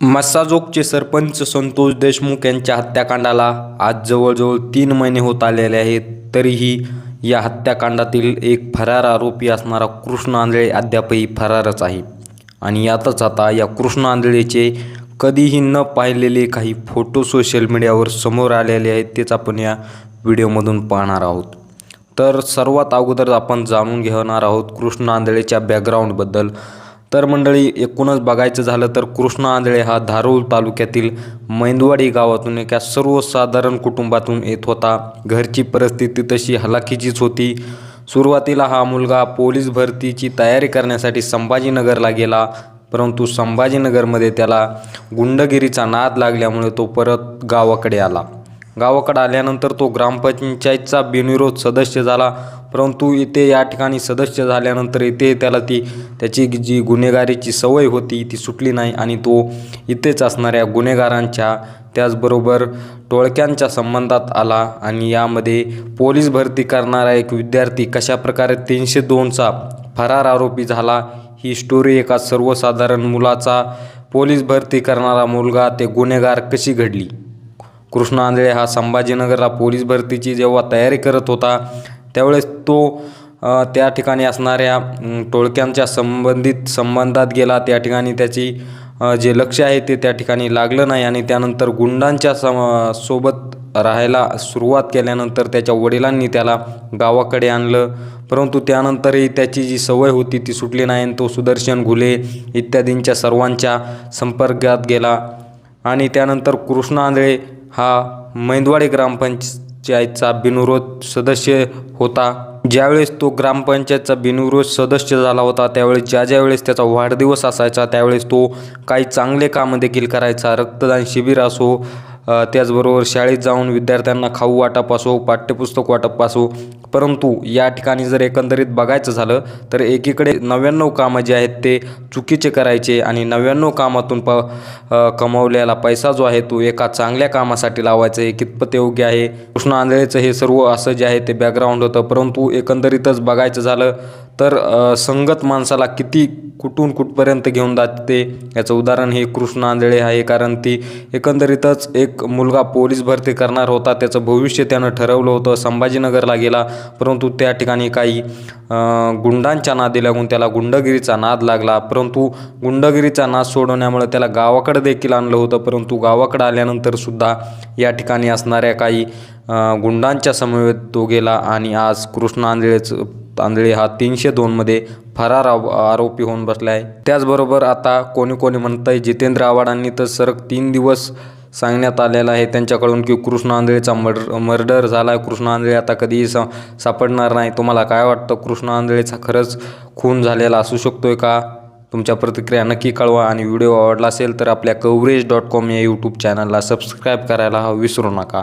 मस्साजोगचे सरपंच संतोष देशमुख यांच्या हत्याकांडाला आज जवळजवळ तीन महिने होत आलेले आहेत तरीही या हत्याकांडातील एक फरार आरोपी असणारा कृष्ण आंधळे अद्यापही फरारच आहे. आणि यातच आता या कृष्ण आंधळेचे कधीही न पाहिलेले काही फोटो सोशल मीडियावर समोर आलेले आहेत तेच आपण या व्हिडिओमधून पाहणार आहोत. तर सर्वात अगोदर आपण जाणून घेणार आहोत कृष्ण आंधळेच्या बॅकग्राऊंडबद्दल तर मंडळी एकूणच बघायचं झालं तर कृष्ण आंधळे हा धारूर तालुक्यातील मैंदवाडी गावातून एका सर्वसाधारण कुटुंबातून येत होता. घरची परिस्थिती तशी हलाखीचीच होती. सुरुवातीला हा मुलगा पोलीस भरतीची तयारी करण्यासाठी संभाजीनगरला गेला परंतु संभाजीनगरमध्ये त्याला गुंडगिरीचा नाद लागल्यामुळे तो परत गावाकडे आला. गावाकडे आल्यानंतर तो ग्रामपंचायतचा बिनविरोध सदस्य झाला परंतु इथे या ठिकाणी सदस्य झाल्यानंतर इथे त्याला ती त्याची जी गुन्हेगारीची सवय होती ती सुटली नाही आणि तो इथेच असणाऱ्या गुन्हेगारांच्या त्याचबरोबर टोळक्यांच्या संबंधात आला आणि यामध्ये पोलीस भरती करणारा एक विद्यार्थी कशाप्रकारे तीनशे दोनचा फरार आरोपी झाला ही स्टोरी एका सर्वसाधारण मुलाचा पोलीस भरती करणारा मुलगा ते गुन्हेगार कशी घडली? कृष्ण आंधळे हा संभाजीनगरला पोलीस भरतीची जेव्हा तयारी करत होता त्यावेळेस तो त्या ठिकाणी असणाऱ्या टोळक्यांच्या संबंधित संबंधात गेला त्या ठिकाणी त्याची जे लक्ष आहे ते त्या ठिकाणी लागलं नाही आणि त्यानंतर गुंडांच्या सम सोबत राहायला सुरुवात केल्यानंतर त्याच्या वडिलांनी त्याला गावाकडे आणलं. परंतु त्यानंतरही त्याची जी सवय होती ती सुटली नाही आणि तो सुदर्शन घुले इत्यादींच्या सर्वांच्या संपर्कात गेला. आणि त्यानंतर कृष्ण आंधळे हा मैंदवाडे ग्रामपंचायतचा बिनविरोध सदस्य होता. ज्यावेळेस तो ग्रामपंचायतचा बिनविरोध सदस्य झाला होता त्यावेळेस ज्या ज्या वेळेस त्याचा वाढदिवस असायचा त्यावेळेस तो काही चांगले कामं देखील करायचा रक्तदान शिबिर असो त्याचबरोबर शाळेत जाऊन विद्यार्थ्यांना खाऊ वाटप असो पाठ्यपुस्तक वाटप असो परंतु या ठिकाणी जर एकंदरीत बघायचं झालं तर एकीकडे नव्याण्णव कामं जे आहेत ते चुकीचे करायचे आणि नव्याण्णव कामातून प कमावलेला कमवलेला पैसा जो आहे तो एका चांगल्या कामासाठी लावायचा हे कितपत योग्य आहे? कृष्ण आंधळेचं हे सर्व असं जे आहे ते बॅकग्राऊंड होतं परंतु एकंदरीतच बघायचं झालं तर संगत माणसाला किती कुठून कुठपर्यंत घेऊन जाते? याचं उदाहरण हे कृष्ण आंधळे आहे कारण ती एकंदरीतच एक मुलगा पोलीस भरती करणार होता त्याचं भविष्य त्यानं ठरवलं होतं संभाजीनगरला गेला परंतु त्या ठिकाणी काही गुंडांच्या नादी लागून त्याला गुंडगिरीचा नाद लागला परंतु गुंडगिरीचा नाद सोडवण्यामुळे त्याला गावाकडे देखील आणलं होतं परंतु गावाकडे आल्यानंतर सुद्धा या ठिकाणी असणाऱ्या काही गुंडांच्या समवेत तो गेला आणि आज कृष्ण आंधळेचं तांदळे हा तीनशे दोनमध्ये फरार आव- आरोपी होऊन बसला आहे. त्याचबरोबर आता कोणी कोणी म्हणत आहे जितेंद्र आव्हाडांनी तर सरक तीन दिवस सांगण्यात आलेला आहे. त्यांच्याकडून की कृष्ण आंधळेचा मर्डर मर्डर झाला आहे कृष्ण आंधळे आता कधीही सा सापडणार नाही. तुम्हाला काय वाटतं? कृष्ण आंधळेचा खरंच खून झालेला असू शकतोय का? तुमच्या प्रतिक्रिया नक्की कळवा. आणि व्हिडिओ आवडला असेल तर आपल्या कवरेज डॉट कॉम या यूट्यूब चॅनलला सबस्क्राईब करायला विसरू नका.